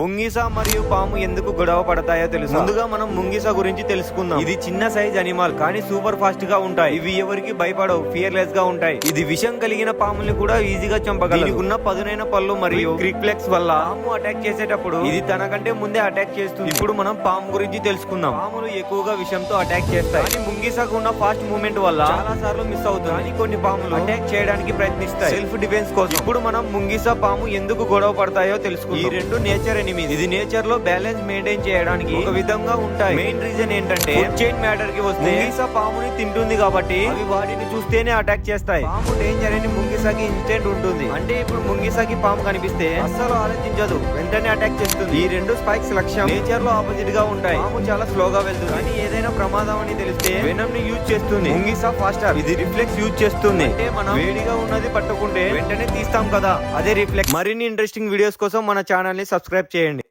ముంగిస మరియు పాము ఎందుకు గొడవ పడతాయో తెలుసు? ముందుగా మనం ముంగిస గురించి తెలుసుకుందాం. ఇది చిన్న సైజ్ అనిమల్ కానీ సూపర్ ఫాస్ట్గా ఉంటాయి. ఇవి ఎవరికి భయపడవు ఫియర్లెస్గా ఉంటాయి. ఇది విషం కలిగిన పాముల్ని కూడా ఈజీగా చంపగలదు. ఉన్న పదునైన పళ్ళు మరియు క్రిక్లెక్స్ వల్ల పాము అటాక్ చేసేటప్పుడు ఇది తనకంటే ముందే అటాక్ చేస్తుంది. ఇప్పుడు మనం పాము గురించి తెలుసుకుందాం. పాములు ఎక్కువగా విషంతో అటాక్ చేస్తాయి. కానీ ముంగిసకు ఉన్న ఫాస్ట్ మూవ్మెంట్ వల్ల చాలా సార్లు మిస్ అవుతుంది. కానీ కొన్ని పాములు అటాక్ చేయడానికి ప్రయత్నిస్తాయి. సెల్ఫ్ డిఫెన్స్ కోసం. ఇప్పుడు మనం ముంగిస పాము ఎందుకు గొడవ పడతాయో తెలుసుకుందాం. ఈ రెండు నేచర్ ఎనిమిది. ఇది నేచర్లో బ్యాలెన్స్ మెయింటైన్ చేయడానికి ఒక విధంగా ఉంటాయి. మెయిన్ రీజన్ ఏంటంటే చైన్ మ్యాటర్కి వస్తే ముంగిస పాముని తింటుంది కాబట్టి అవి వాటిని చూస్తేనే అటాక్ చేస్తాయి. పాము డేంజర్ అని ముంగిసకి ఇన్స్టెంట్ ఉంటుంది. అంటే ఇప్పుడు ముంగిసకి పాము కనిపిస్తే అస్సలు ఆలోచించదు. వెంటనే అటాక్ చేస్తుంది. ఈ రెండు స్పైక్స్ లక్ష్యం నేచర్లో ఆపోజిట్గా ఉంటాయి. పాము చాలా స్లోగా వెళ్తుంది. కానీ ఏదైనా ప్రమాదం అని తెలిస్తే వెనమ్ని యూజ్ చేస్తుంది. ముంగిస ఫాస్టర్ ఇది రిఫ్లెక్స్ యూజ్ చేస్తుంది. అంటే మనం వేడిగా ఉన్నది పట్టుకుంటే వెంటనే తీస్తాం కదా. అదే రిఫ్లెక్స్ మరిన్ని ఇంట్రెస్టింగ్ వీడియోస్ కోసం మన ఛానల్ని సబ్స్క్రైబ్ చేయండి